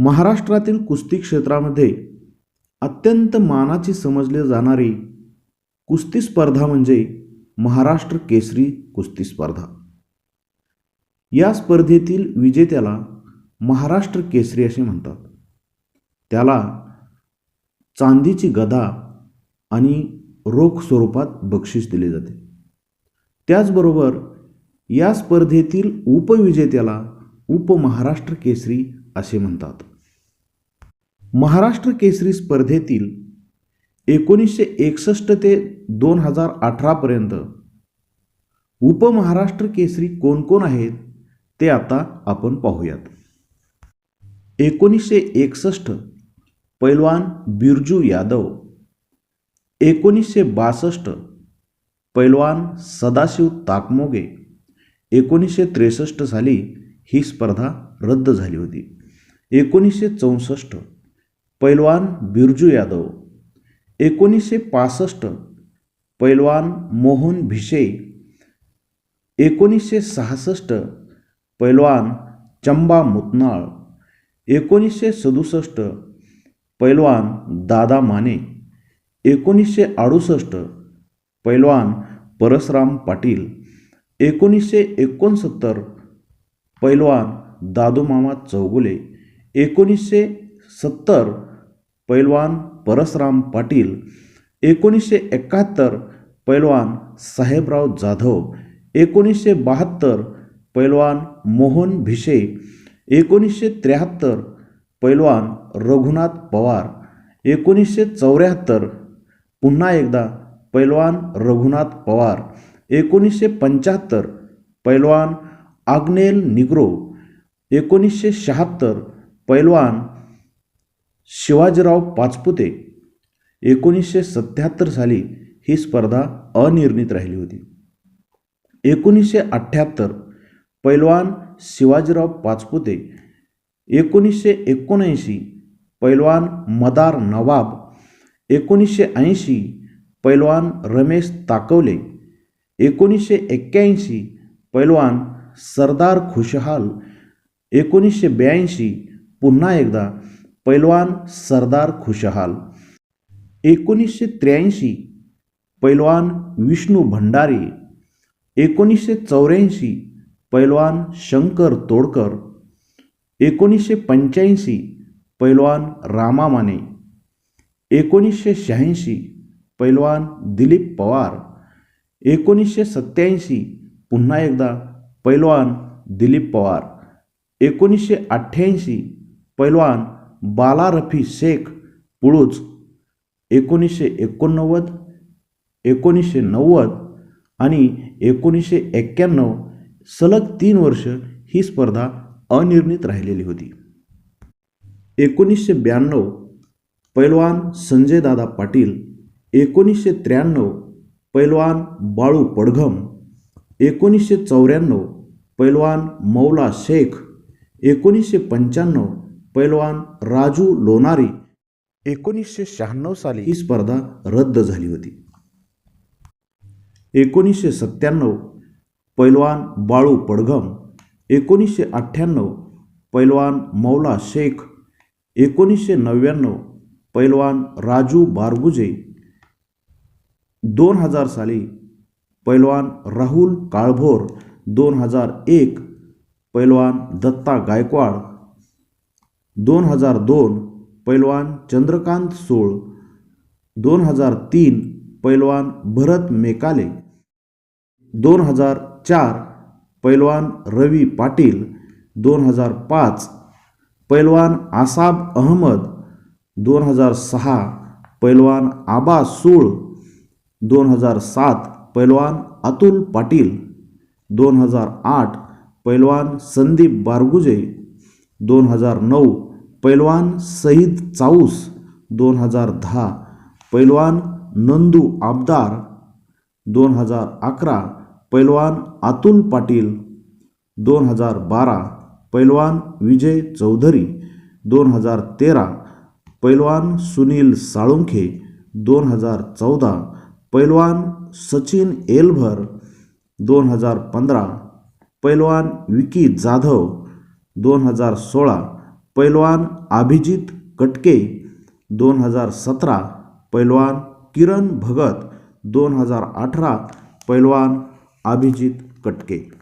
महाराष्ट्रातील कुस्ती क्षेत्रामध्ये अत्यंत मानाची समजली जाणारी कुस्ती स्पर्धा म्हणजे महाराष्ट्र केसरी कुस्ती स्पर्धा. या स्पर्धेतील विजेत्याला महाराष्ट्र केसरी असे म्हणतात. त्याला चांदीची गदा आणि रोख स्वरूपात बक्षीस दिले जाते. त्याचबरोबर या स्पर्धेतील उपविजेत्याला उपमहाराष्ट्र केसरी असे म्हणतात. महाराष्ट्र केसरी स्पर्धेतील एकोणीसशे एकसष्ट ते दोन हजार अठरापर्यंत उपमहाराष्ट्र केसरी कोण कोण आहेत ते आता आपण पाहूयात. एकोणीसशे एकसष्ट पैलवान बिरजू यादव एकोणीसशे बासष्ट पैलवान सदाशिव ताकमोगे एकोणीसशे त्रेसष्ट साली ही स्पर्धा रद्द झाली होती. एकोणीसशे चौसष्ट पैलवान बिरजू यादव. एकोणीसशे पासष्ट पैलवान मोहन भिशे एकोणीसशे सहासष्ट पैलवान चंबा मुतनाळ. एकोणीसशे सदुसष्ट पैलवान दादा माने. एकोणीसशे अडुसष्ट पैलवान परसराम पाटील. एकोणीसशे एकोणसत्तर पैलवान दादूमामा चौगुले. एकोणीसशे सत्तर पैलवान परसराम पाटील एकोणीसशे एकाहत्तर पैलवान साहेबराव जाधव एकोणीसशे बहात्तर पैलवान मोहन भिशे एकोणीसशे त्र्याहत्तर पैलवान रघुनाथ पवार एकोणीसशे चौऱ्याहत्तर पुन्हा एकदा पैलवान रघुनाथ पवार एकोणीसशे पंच्याहत्तर पैलवान आग्नेल निग्रो एकोणीसशे शहात्तर पैलवान शिवाजीराव पाचपुते एकोणीसशे सत्त्याहत्तर साली ही स्पर्धा अनिर्णित राहिली होती. एकोणीसशे अठ्ठ्याहत्तर पैलवान शिवाजीराव पाचपुते एकोणीसशे एकोणऐंशी पैलवान मदार नवाब एकोणीसशे ऐंशी पैलवान रमेश ताकवले एकोणीसशे एक्क्याऐंशी पैलवान सरदार खुशहाल एकोणीसशे ब्याऐंशी पुन्हा एकदा पैलवान सरदार खुशहाल. एकोणीसशे त्र्याऐंशी पैलवान विष्णू भंडारी. एकोणीसशे चौऱ्याऐंशी पैलवान शंकर तोडकर. एकोणीसशे पंच्याऐंशी पैलवान रामा माने एकोणीसशे शहाऐंशी पैलवान दिलीप पवार. एकोणीसशे सत्त्याऐंशी पुन्हा एकदा पैलवान दिलीप पवार. एकोणीसशे अठ्ठ्याऐंशी पैलवान बाला रफी शेख पुळूच एकोणीसशे एकोणनव्वद एकोणीसशे नव्वद आणि एकोणीसशे एक्क्याण्णव सलग तीन वर्ष ही स्पर्धा अनिर्णित राहिलेली होती. एकोणीसशे ब्याण्णव पैलवान संजयदादा पाटील एकोणीसशे त्र्याण्णव पैलवान बाळू पडघम एकोणीसशे चौऱ्याण्णव पैलवान मौला शेख एकोणीसशे पंच्याण्णव पैलवान राजू लोणारी एकोणीसशे शहाण्णव साली ही स्पर्धा रद्द झाली होती. एकोणीसशे सत्त्याण्णव पैलवान बाळू पडघम एकोणीसशे अठ्ठ्याण्णव पैलवान मौला शेख एकोणीसशे नव्याण्णव पैलवान राजू बारगुजे दोन हजार साली पैलवान राहुल काळभोर दोन हजार एक पैलवान दत्ता गायकवाड दोन हजार दोन पैलवान चंद्रकांत सोळ. दोन हजार तीन पैलवान भरत मेकाले. दोन हजार चार पैलवान रवी पाटील. दोन हजार पाच पैलवान आसाब अहमद. दोन हजार सहा पैलवान आबा सूळ. दोन हजार सात पैलवान अतुल पाटील. दोन हजार आठ पैलवान संदीप बारगुजे. दोन हजार नऊ पैलवान सईद चाऊस दोन हजार दहा पैलवान नंदू आबदार दोन हजार अकरा पैलवान अतुल पाटील दोन हजार बारा पैलवान विजय चौधरी दोन हजार तेरा पैलवान सुनील साळुंखे दोन हजार चौदा पैलवान सचिन एलभर दोन हजार पंधरा पैलवान विकी जाधव दोन हजार सोळा पैलवान अभिजित कटके दोन हजार सतरा पैलवान किरण भगत दोन हजार अठरा पैलवान अभिजित कटके.